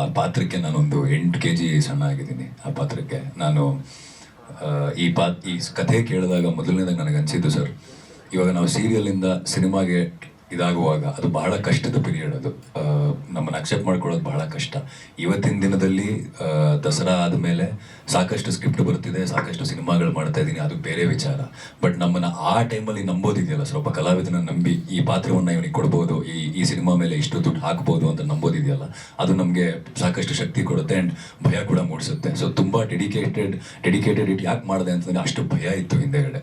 ಆ ಪಾತ್ರಕ್ಕೆ ನಾನೊಂದು ಎಂಟು ಕೆ ಜಿ ಸಣ್ಣ ಆಗಿದ್ದೀನಿ. ಆ ಪಾತ್ರಕ್ಕೆ ನಾನು ಈ ಪಾ ಈ ಕಥೆ ಕೇಳಿದಾಗ ಮೊದಲನೇದಾಗ ನನಗೆ ಅನಿಸಿದ್ದು ಸರ್, ಇವಾಗ ನಾವು ಸೀರಿಯಲಿಂದ ಸಿನಿಮಾಗೆ ಇದಾಗುವಾಗ ಅದು ಬಹಳ ಕಷ್ಟದ ಪೀರಿಯಡ್ ಅದು. ಅಕ್ಸೆಪ್ಟ್ ಮಾಡ್ಕೊಳ್ಳೋದು ಬಹಳ ಕಷ್ಟ. ಇವತ್ತಿನ ದಿನದಲ್ಲಿ ದಸರಾ ಆದಮೇಲೆ ಸಾಕಷ್ಟು ಸ್ಕ್ರಿಪ್ಟ್ ಬರ್ತಿದೆ, ಸಾಕಷ್ಟು ಸಿನಿಮಾಗಳು ಮಾಡ್ತಾ ಇದ್ದೀನಿ, ಅದು ಬೇರೆ ವಿಚಾರ. ಬಟ್ ನಮ್ಮನ್ನು ಆ ಟೈಮಲ್ಲಿ ನಂಬೋದಿದೆಯಲ್ಲ ಸ್ವಲ್ಪ ಕಲಾವಿದನ ನಂಬಿ ಈ ಪಾತ್ರವನ್ನು ಇವನಿಗೆ ಕೊಡ್ಬೋದು, ಈ ಈ ಸಿನಿಮಾ ಮೇಲೆ ಇಷ್ಟು ದುಡ್ಡು ಹಾಕ್ಬೋದು ಅಂತ ನಂಬೋದಿದೆಯಲ್ಲ, ಅದು ನಮಗೆ ಸಾಕಷ್ಟು ಶಕ್ತಿ ಕೊಡುತ್ತೆ ಆ್ಯಂಡ್ ಭಯ ಕೂಡ ಮೂಡಿಸುತ್ತೆ. ಸೊ ತುಂಬ ಡೆಡಿಕೇಟೆಡ್ ಡೆಡಿಕೇಟೆಡ್ ಇಟ್ ಯಾಕೆ ಮಾಡಿದೆ ಅಂತಂದರೆ ಅಷ್ಟು ಭಯ ಇತ್ತು ಹಿಂದೆಗಡೆ.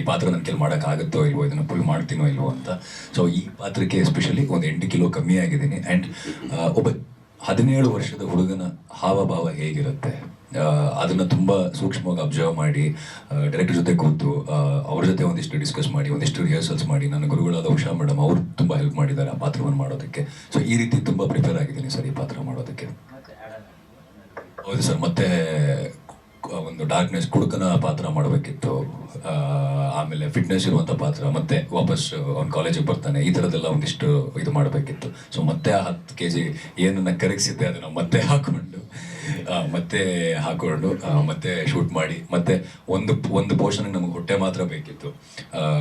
ಈ ಪಾತ್ರ ನನ್ನ ಕೆಲ ಮಾಡೋಕ್ಕಾಗುತ್ತೋ ಇಲ್ವೋ, ಇದನ್ನು ಪುಲ್ ಮಾಡ್ತೀನೋ ಇಲ್ವೋ ಅಂತ. ಸೊ ಈ ಪಾತ್ರಕ್ಕೆ ಎಸ್ಪೆಷಲಿ ಒಂದು ಎಂಟು ಕಿಲೋ ಕಮ್ಮಿ ಆಗಿದ್ದೀನಿ. ಆ್ಯಂಡ್ ಒಬ್ಬ ಹದಿನೇಳು ವರ್ಷದ ಹುಡುಗನ ಹಾವಭಾವ ಹೇಗಿರುತ್ತೆ? ಅದನ್ನು ತುಂಬ ಸೂಕ್ಷ್ಮವಾಗಿ ಅಬ್ಸರ್ವ್ ಮಾಡಿ ಡೈರೆಕ್ಟರ್ ಜೊತೆ ಕೂತು ಅವ್ರ ಜೊತೆ ಒಂದಿಷ್ಟು ಡಿಸ್ಕಸ್ ಮಾಡಿ, ಒಂದಿಷ್ಟು ರಿಹರ್ಸಲ್ಸ್ ಮಾಡಿ, ನನ್ನ ಗುರುಗಳಾದ ಉಷಾ ಮೇಡಮ್ ಅವರು ತುಂಬ ಹೆಲ್ಪ್ ಮಾಡಿದ್ದಾರೆ ಆ ಪಾತ್ರವನ್ನು ಮಾಡೋದಕ್ಕೆ. ಸೊ ಈ ರೀತಿ ತುಂಬ ಪ್ರಿಪೇರ್ ಆಗಿದ್ದೀನಿ ಸರ್ ಈ ಪಾತ್ರ ಮಾಡೋದಕ್ಕೆ. ಹೌದು ಸರ್, ಮತ್ತೆ ಒಂದು ಡಾರ್ಕ್ನೆಸ್ ಕುಡುಕನ ಪಾತ್ರ ಮಾಡಬೇಕಿತ್ತು. ಆಮೇಲೆ ಫಿಟ್ನೆಸ್ ಇರುವಂಥ ಪಾತ್ರ, ಮತ್ತೆ ವಾಪಸ್ ಅವ್ನು ಕಾಲೇಜಿಗೆ ಬರ್ತಾನೆ, ಈ ಥರದ್ದೆಲ್ಲ ಒಂದಿಷ್ಟು ಇದು ಮಾಡಬೇಕಿತ್ತು. ಸೊ ಮತ್ತೆ ಆ ಹತ್ತು ಕೆ ಜಿ ಏನನ್ನ ಕರಗಿಸಿದ್ದೆ, ಅದನ್ನು ಮತ್ತೆ ಹಾಕೊಂಡು ಮತ್ತೆ ಹಾಕೊಂಡು ಮತ್ತೆ ಶೂಟ್ ಮಾಡಿ, ಮತ್ತೆ ಒಂದು ಒಂದು ಪೋರ್ಷನ್ ನಮಗೆ ಹೊಟ್ಟೆ ಮಾತ್ರ ಬೇಕಿತ್ತು.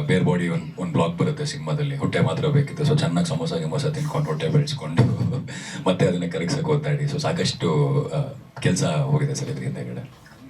ಬೇರ್ ಬಾಡಿ ಒಂದು ಒಂದು ಬ್ಲಾಕ್ ಬರುತ್ತೆ ಸಿನಿಮಾದಲ್ಲಿ, ಹೊಟ್ಟೆ ಮಾತ್ರ ಬೇಕಿತ್ತು. ಸೊ ಚೆನ್ನಾಗಿ ಸಮೋಸ, ಗಿಮೋಸ ತಿನ್ಕೊಂಡು ಹೊಟ್ಟೆ ಬೆಳೆಸ್ಕೊಂಡು, ಮತ್ತೆ ಅದನ್ನ ಕರಗಿಸಕ್ಕೆ ಓದ್ತಾಡಿ ಸೊ ಸಾಕಷ್ಟು ಕೆಲಸ ಹೋಗಿದೆ ಸರ್ ಇದ್ರ ಹಿಂದೆಗಡೆ